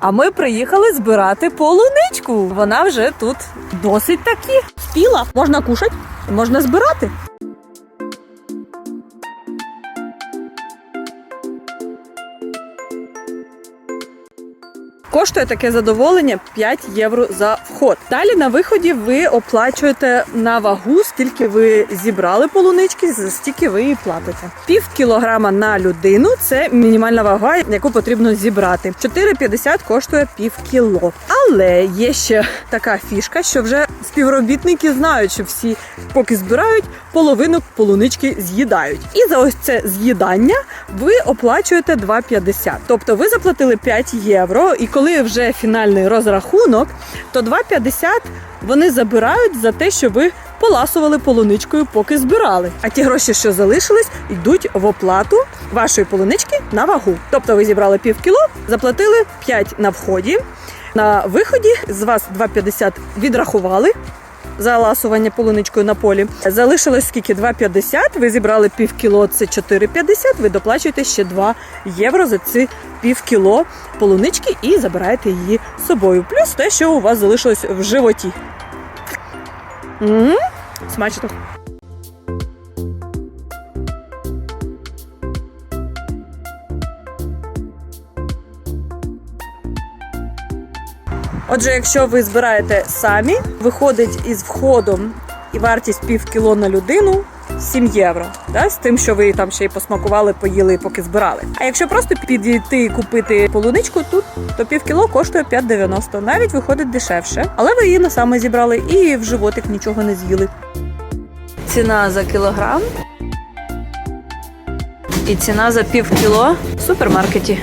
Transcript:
А ми приїхали збирати полуничку. Вона вже тут досить таки спіла. Можна кушати, можна збирати. Коштує таке задоволення 5 євро за вход. Далі на виході ви оплачуєте на вагу, скільки ви зібрали полунички, за стільки ви її платите. Пів кілограма на людину це мінімальна вага, яку потрібно зібрати. 4,50 коштує пів кіло. Але є ще така фішка, що вже співробітники знають, що всі, поки збирають, половину полунички з'їдають. І за ось це з'їдання ви оплачуєте 2,50. Тобто ви заплатили 5 євро, і коли вже фінальний розрахунок, то 2,50 вони забирають за те, що ви поласували полуничкою, поки збирали. А ті гроші, що залишились, йдуть в оплату вашої полунички на вагу. Тобто ви зібрали пів кіло, заплатили 5 на вході. На виході з вас 2,50 відрахували за ласування полуничкою на полі. Залишилось скільки 2,50, Ви зібрали пів кіло, це 4,50, Ви доплачуєте ще 2 євро за ці пів кіло полунички і забираєте її з собою. Плюс те, що у вас залишилось в животі. м Смачно. Отже, якщо ви збираєте самі, виходить із входом і вартість пів кіло на людину 7 євро. Да? З тим, що ви там ще й посмакували, поїли, поки збирали. А якщо просто підійти і купити полуничку тут, то пів кіло коштує 5,90. Навіть виходить дешевше. Але ви її на саме зібрали і в животик нічого не з'їли. Ціна за кілограм. І ціна за пів кіло в супермаркеті.